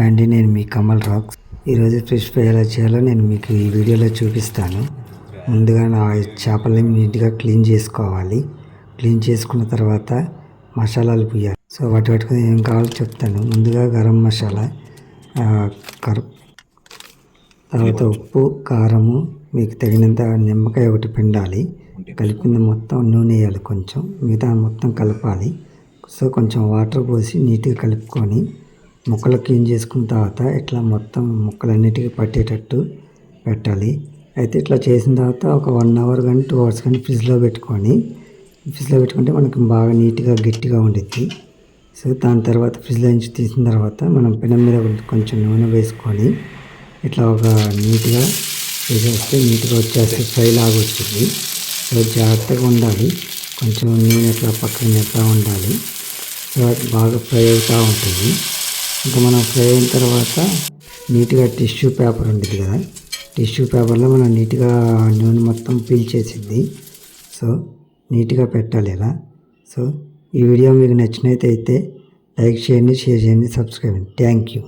And నేను మీ Kamal rocks ఈరోజు ఫిష్ ఫ్రై ఎలా చేయాలో నేను మీకు ఈ వీడియోలో చూపిస్తాను. ముందుగా నా చేపలని నీట్గా క్లీన్ చేసుకోవాలి. క్లీన్ చేసుకున్న తర్వాత మసాలాలు పోయాలి. సో వాటి వాటికి ఏం కావాలో చెప్తాను. ముందుగా గరం మసాలా కర కర్ తర్వాత ఉప్పు కారము మీకు తగినంత నిమ్మకాయ ఒకటి పిండాలి. కలిపింది మొత్తం నూనె వేయాలి కొంచెం. మిగతా మొత్తం కలపాలి. సో కొంచెం వాటర్ పోసి నీట్గా కలుపుకొని ముక్కలు క్లీన్ చేసుకున్న తర్వాత ఇట్లా మొత్తం ముక్కలన్నిటికీ పట్టేటట్టు పెట్టాలి. అయితే ఇట్లా చేసిన తర్వాత ఒక వన్ అవర్ కానీ టూ అవర్స్ కానీ ఫ్రిడ్జ్లో పెట్టుకొని ఫ్రిడ్జ్లో పెట్టుకుంటే మనకి బాగా నీట్గా గట్టిగా ఉండిద్ది. సో దాని తర్వాత ఫ్రిడ్జ్లో నుంచి తీసిన తర్వాత మనం పెనం మీద కొంచెం నూనె వేసుకొని ఇట్లా ఒక నీట్గా చేసేస్తే నీట్గా వచ్చేస్తే ఫ్రై లాగా వచ్చింది సో జాగ్రత్తగా ఉండాలి. కొంచెం నూనె ఎట్లా పక్కన ఎట్లా ఉండాలి. సో బాగా ఫ్రై అవుతూ ఉంటుంది. ఇంకా మనం ఫ్రై అయిన తర్వాత నీట్గా టిష్యూ పేపర్ ఉంటుంది కదా? టిష్యూ పేపర్లో మనం నీట్గా నూనె మొత్తం పీల్చేసింది సో నీట్గా పెట్టాలి ఇలా సో ఈ వీడియో మీకు నచ్చినట్టయితే లైక్ చేయండి షేర్ చేయండి సబ్స్క్రైబ్ చేయండి. Thank you